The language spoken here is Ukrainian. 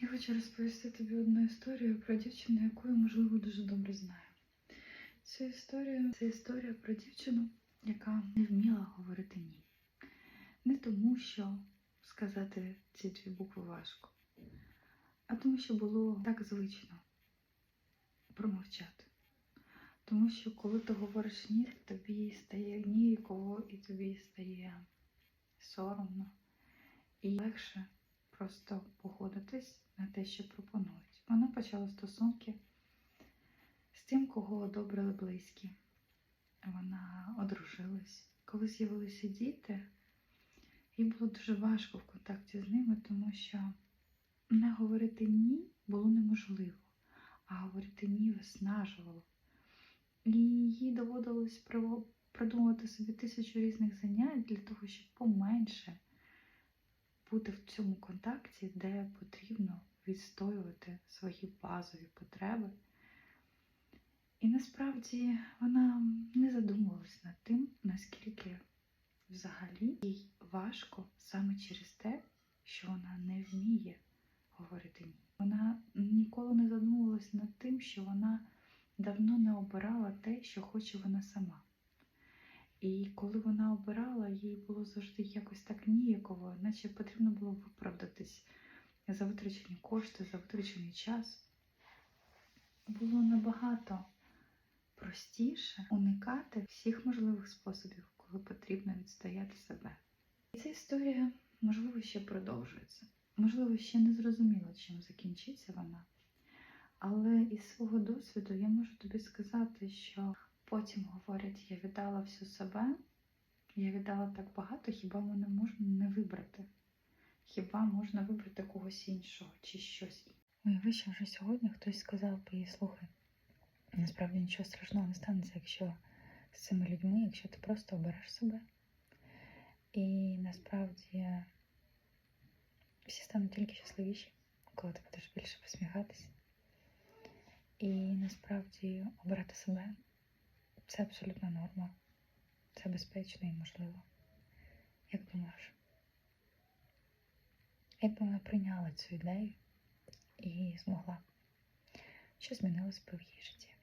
Я хочу розповісти тобі одну історію про дівчину, яку я, можливо, дуже добре знаю. Ця історія це історія про дівчину, яка не вміла говорити ні. Не тому, що сказати ці дві букви важко, а тому, що було так звично промовчати. Тому що коли ти говориш ні, тобі стає ніяково і тобі стає соромно. І легше просто погодитись на те, що пропонують. Вона почала стосунки з тим, кого одобрили близькі. Вона одружилась. Коли з'явилися діти, їй було дуже важко в контакті з ними, тому що не говорити ні було неможливо, а говорити ні виснажувало. І їй доводилось придумувати собі тисячу різних занять для того, щоб поменше бути в цьому контакті, де потрібно відстоювати свої базові потреби. І насправді вона не задумувалась над тим, наскільки взагалі їй важко саме через те, що вона не вміє говорити ні. Вона ніколи не задумувалась над тим, що вона давно не обирала те, що хоче вона сама. І коли вона обирала, їй було завжди якось так ніяково, наче потрібно було виправдатись за витрачені кошти, за витрачений час. Було набагато простіше уникати всіх можливих способів, коли потрібно відстояти себе. І ця історія, можливо, ще продовжується. Можливо, ще не зрозуміло, чим закінчиться вона. Але із свого досвіду я можу тобі сказати, що потім говорять, я віддала всю себе, я віддала так багато, хіба мене можна не вибрати? Хіба можна вибрати когось іншого чи щось інше? Уяви, що вже сьогодні хтось сказав би їй, слухай, насправді нічого страшного не станеться, якщо з цими людьми, якщо ти просто обереш себе. І насправді всі стануть тільки щасливіші, коли ти будеш більше посміхатися. І насправді обирати себе це абсолютна норма. Це безпечно і можливо. Як думаєш? Якби вона прийняла цю ідею і змогла, що змінилось би в її житті?